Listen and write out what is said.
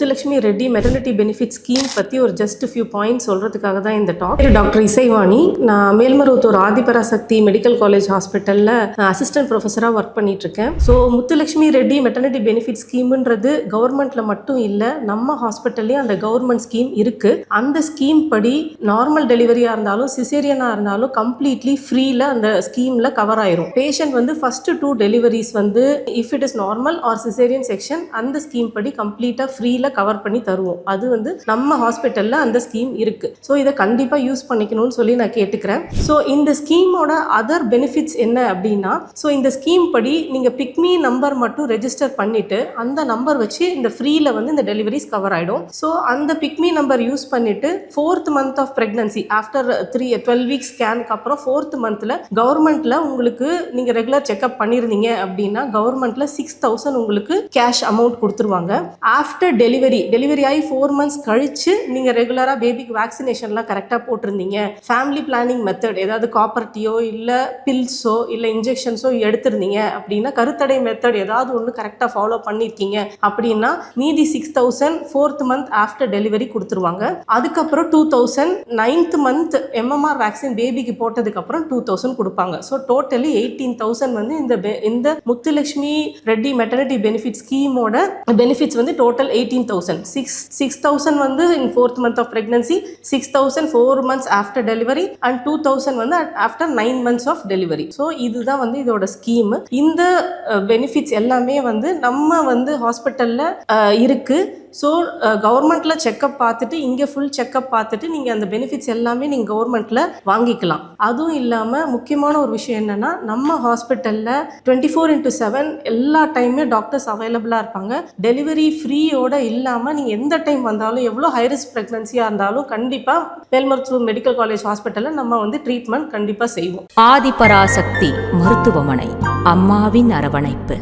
Muthulakshmi Reddy maternity benefit scheme பற்றி ஒரு just few point சொல்கிறதுக்காக தான் இந்த டாக் டாக்டர் இசைவாணி. நான் மேல்மருவத்தூர் ஆதிபராசக்தி மெடிக்கல் காலேஜ் ஹாஸ்பிட்டலில் அசிஸ்டன்ட் ப்ரொஃபஸராக ஒர்க் பண்ணிகிட்ருக்கேன் இருக்கேன் so Muthulakshmi Reddy maternity benefit ஸ்கீம்ன்றது கவர்மெண்ட்டில் மட்டும் இல்லை நம்ம ஹாஸ்பிட்டல்லையும் அந்த கவர்மெண்ட் ஸ்கீம் இருக்குது அந்த ஸ்கீம் படி நார்மல் டெலிவரியாக இருந்தாலும் சிசேரியனாக இருந்தாலும் கம்ப்ளீட்லி ஃப்ரீயில் அந்த ஸ்கீமில் கவர் ஆயிரும். பேஷண்ட் வந்து ஃபஸ்ட்டு டூ டெலிவரிஸ் வந்து if it is normal or caesarean section அந்த ஸ்கீம் படி கம்ப்ளீட்டாக ஃப்ரீயில் கவர் பண்ணி தருவோம். அது வந்து நம்ம ஹாஸ்பிட்டலில் அந்த ஸ்கீம் இருக்குது ஸோ இதை கண்டிப்பாக யூஸ் பண்ணிக்கணும்னு சொல்லி நான் கேட்டுக்கிறேன். ஸோ இந்த ஸ்கீமோட அதர் பெனிஃபிட்ஸ் என்ன அப்படின்னா ஸோ இந்த ஸ்கீம் படி நீங்கள் பிக்மி நம்பர் மட்டும் ரெஜிஸ்டர் பண்ணிவிட்டு அந்த நம்பர் வச்சு இந்த ஃப்ரீயில் வந்து இந்த டெலிவரிஸ் கவர் ஆகிடும் ஸோ அந்த பிக்மி நம்பர் யூஸ் பண்ணிவிட்டு fourth month of pregnancy after three twelve weeks ஸ்கேனுக்கு அப்புறம் ஃபோர்த் மந்த்தில் கவர்மெண்ட்டில் உங்களுக்கு நீங்கள் ரெகுலர் செக்அப் பண்ணியிருந்தீங்க அப்படின்னா கவர்மெண்ட்டில் சிக்ஸ் தௌசண்ட் உங்களுக்கு கேஷ் அமௌண்ட் கொடுத்துருவாங்க. ஆஃப்டர் டெலிவரி டெலிவரி டெலிவரி ஆகி ஃபோர் மந்த்ஸ் கழிச்சு நீங்கள் ரெகுலராக பேபிக்கு வேக்சினேஷன்லாம் கரெக்டாக போட்டிருந்தீங்க. ஃபேமிலி பிளானிங் மெத்தட் ஏதாவது காப்பர்ட்டியோ இல்லை பில்ஸோ இல்லை இன்ஜெக்ஷன்ஸோ எடுத்திருந்தீங்க அப்படின்னா கருத்தடை மெத்தட் ஏதாவது ஒன்று கரெக்டாக ஃபாலோ பண்ணியிருக்கீங்க அப்படின்னா மீதி six thousand fourth month after delivery கொடுத்துருவாங்க. அதுக்கப்புறம் two thousand ninth month MMR vaccine பேபிக்கு போட்டதுக்கப்புறம் டூ தௌசண்ட் கொடுப்பாங்க. ஸோ டோட்டலி எயிட்டீன் தௌசண்ட் வந்து இந்த இந்த முத்துலட்சுமி ரெட்டி மெட்டர்னிட்டி பெனிஃபிட் ஸ்கீமோட பெனிஃபிட்ஸ் வந்து total eighteen thousand six six thousand வந்து in fourth month of pregnancy six thousand four months after delivery and two thousand வந்து after nine months of delivery so இதுதான் வந்து இதோட ஸ்கீம் இந்த பெனிஃபிட்ஸ் எல்லாமே வந்து நம்ம வந்து ஹாஸ்பிட்டலில் இருக்குது ஸோ கவர்மெண்ட்டில் செக்கப் பார்த்துட்டு இங்கே ஃபுல் செக்கப் பார்த்துட்டு நீங்கள் அந்த பெனிஃபிட்ஸ் எல்லாமே நீங்கள் கவர்மெண்ட்டில் வாங்கிக்கலாம். அதுவும் இல்லாமல் முக்கியமான ஒரு விஷயம் என்னென்னா நம்ம ஹாஸ்பிட்டலில் டுவெண்ட்டி ஃபோர் இன்ட்டு செவன் எல்லா டைமே டாக்டர்ஸ் அவைலபிளாக இருப்பாங்க. டெலிவரி ஃப்ரீயோட இல்லாமல் நீங்கள் எந்த டைம் வந்தாலும் எவ்வளோ ஹைரிஸ்க் ப்ரெக்னன்சியாக இருந்தாலும் கண்டிப்பாக வேல்மருத்துவ மெடிக்கல் காலேஜ் ஹாஸ்பிட்டலில் நம்ம வந்து ட்ரீட்மெண்ட் கண்டிப்பாக செய்வோம். ஆதிபராசக்தி மருத்துவமனை அம்மாவின் அரவணைப்பு.